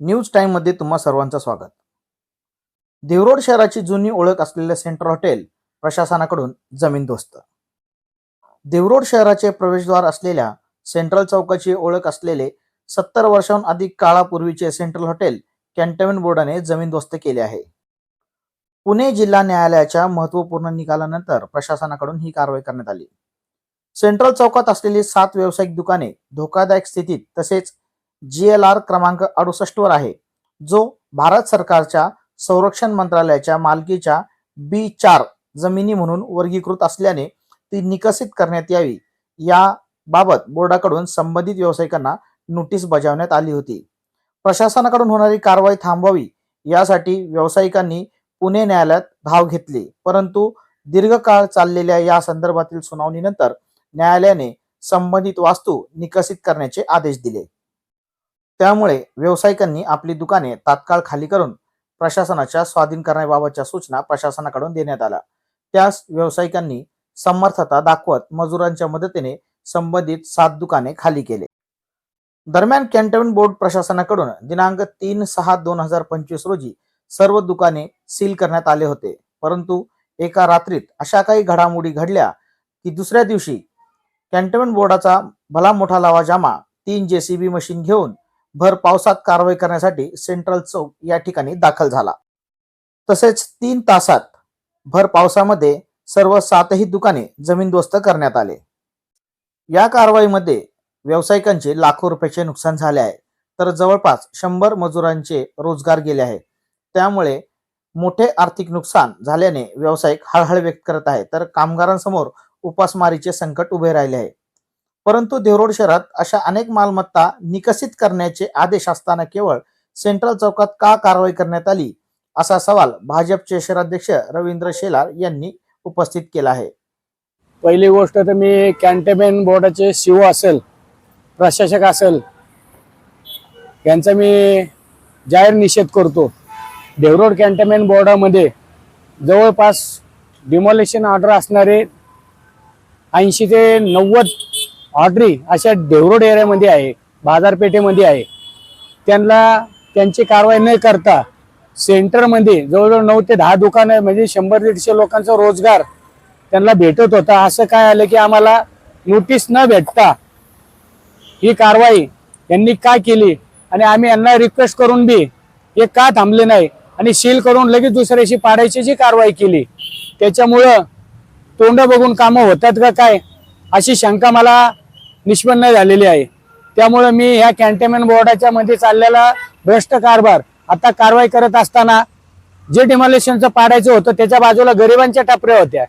News टाईममध्ये तुम्हा सर्वांचं स्वागत. देवरोड शहराची जुनी ओळख असलेले सेंट्रल हॉटेल प्रशासनाकडून जमीनदोस्त देवरोड शहराचे प्रवेशद्वार असलेल्या सेंट्रल चौकाची ओळख असलेले सत्तर वर्षांहून अधिक काळापूर्वीचे सेंट्रल हॉटेल कॅन्टोन्मेंट बोर्डाने जमीनदोस्त केले आहे. पुणे जिल्हा न्यायालयाच्या महत्त्वपूर्ण निकालानंतर प्रशासनाकडून ही कारवाई करण्यात आली. सेंट्रल चौकात असलेली सात व्यावसायिक दुकाने धोकादायक स्थितीत तसेच जी एल आर क्रमांक अडुसष्ट वर आहे जो भारत सरकारच्या संरक्षण मंत्रालयाच्या मालकीच्या बी चार जमिनी म्हणून वर्गीकृत असल्याने ती निकसित करण्यात यावी. या बाबत बोर्डाकडून संबंधित व्यावसायिकांना नोटीस बजावण्यात आली होती. प्रशासनाकडून होणारी कारवाई थांबवावी यासाठी व्यावसायिकांनी पुणे न्यायालयात धाव घेतली. परंतु दीर्घकाळ चाललेल्या या संदर्भातील सुनावणीनंतर न्यायालयाने संबंधित वास्तू निकसित करण्याचे आदेश दिले. त्यामुळे व्यावसायिकांनी आपली दुकाने तात्काळ खाली करून प्रशासनाच्या स्वाधीन करण्याबाबतच्या सूचना प्रशासनाकडून देण्यात आल्या. त्यास व्यावसायिकांनी समर्थता दाखवत मजुरांच्या मदतीने संबंधित सात दुकाने खाली केले. दरम्यान कॅन्टोन्मेंट बोर्ड प्रशासनाकडून दिनांक तीन सहा दोन हजार पंचवीस रोजी सर्व दुकाने सील करण्यात आले होते. परंतु एका रात्रीत अशा काही घडामोडी घडल्या की दुसऱ्या दिवशी कॅन्टोन्मेंट बोर्डाचा भला मोठा लावा जामा तीन जेसीबी मशीन घेऊन भर पावसात कारवाई करण्यासाठी सेंट्रल चौक या ठिकाणी दाखल झाला. तसेच तीन तासात भर पावसामध्ये सर्व सातही दुकाने जमीनदोस्त करण्यात आले. या कारवाईमध्ये व्यावसायिकांचे लाखो रुपयाचे नुकसान झाले आहे. तर जवळपास शंभर मजुरांचे रोजगार गेले आहे. त्यामुळे मोठे आर्थिक नुकसान झाल्याने व्यावसायिक हळहळ व्यक्त करत आहे. तर कामगारांसमोर उपासमारीचे संकट उभे राहिले आहे. परंतु देवरोड शहरात अशा अनेक मालमत्ता निकसित करण्याचे आदेश असताना केवळ सेंट्रल चौकात का कारवाई करण्यात आली असा सवाल भाजपचे शहराध्यक्ष रवींद्र शेलार यांनी उपस्थित केला आहे. पहिली गोष्ट तर मी कॅन्टोन्मेंट बोर्डाचे सीओ असेल प्रशासक असेल यांचा मी जाहीर निषेध करतो. देवरोड कॅन्टोन्मेंट बोर्डामध्ये जवळपास डिमॉलिशन ऑर्डर असणारे ऐंशी ते नव्वद ऑड्री अशा देवरोड एरियामध्ये आहे बाजारपेठेमध्ये आहे. त्यांना त्यांची कारवाई न करता सेंटरमध्ये जवळजवळ नऊ ते दहा दुकानं म्हणजे शंभर दीडशे लोकांचा रोजगार त्यांना भेटत होता. असं काय आलं की आम्हाला नोटीस न भेटता ही कारवाई यांनी का केली? आणि आम्ही यांना रिक्वेस्ट करून बी हे का थांबले नाही? आणि सील करून लगेच दुसऱ्याशी पाडायची जी कारवाई केली. त्याच्यामुळं तोंड बघून कामं होतात का काय? अशी शंका मला निष्पन्न झालेली आहे. त्यामुळं मी ह्या कॅन्टोन्मेंट बोर्डाच्या मध्ये चाललेला भ्रष्ट कारभार आता कारवाई करत असताना जे डिमॉलेशनचं पाडायचं होतं त्याच्या बाजूला गरिबांच्या टपऱ्या होत्या.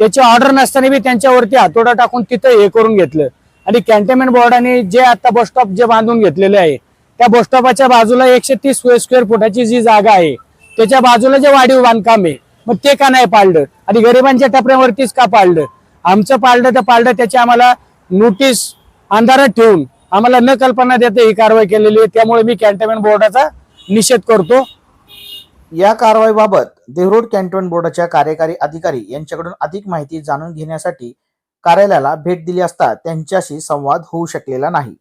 त्याची ऑर्डर नसताना बी त्यांच्यावरती हातोडा टाकून तिथं हे करून घेतलं. आणि कॅन्टोन्मेंट बोर्डाने जे आता बस स्टॉप जे बांधून घेतलेले आहे त्या बस स्टॉपाच्या बाजूला एकशे तीस स्क्वेअर फुटाची जी जागा आहे त्याच्या बाजूला जे वाढीव बांधकाम आहे मग ते का नाही पाळलं? आणि गरिबांच्या टपऱ्यावरतीच का पाळलं? आमचं पाळलं तर पाळलं त्याची आम्हाला नोटीस अंधारात ठेवून आम्हाला न कल्पना देते ही कारवाई केलेली आहे. त्यामुळे मी कॅन्टोन्मेंट बोर्डाचा निषेध करतो. या कारवाईबाबत देहरोड कॅन्टोन्मेंट बोर्डाच्या कार्यकारी अधिकारी यांच्याकडून अधिक माहिती जाणून घेण्यासाठी कार्यालयाला भेट दिली असता त्यांच्याशी संवाद होऊ शकलेला नाही.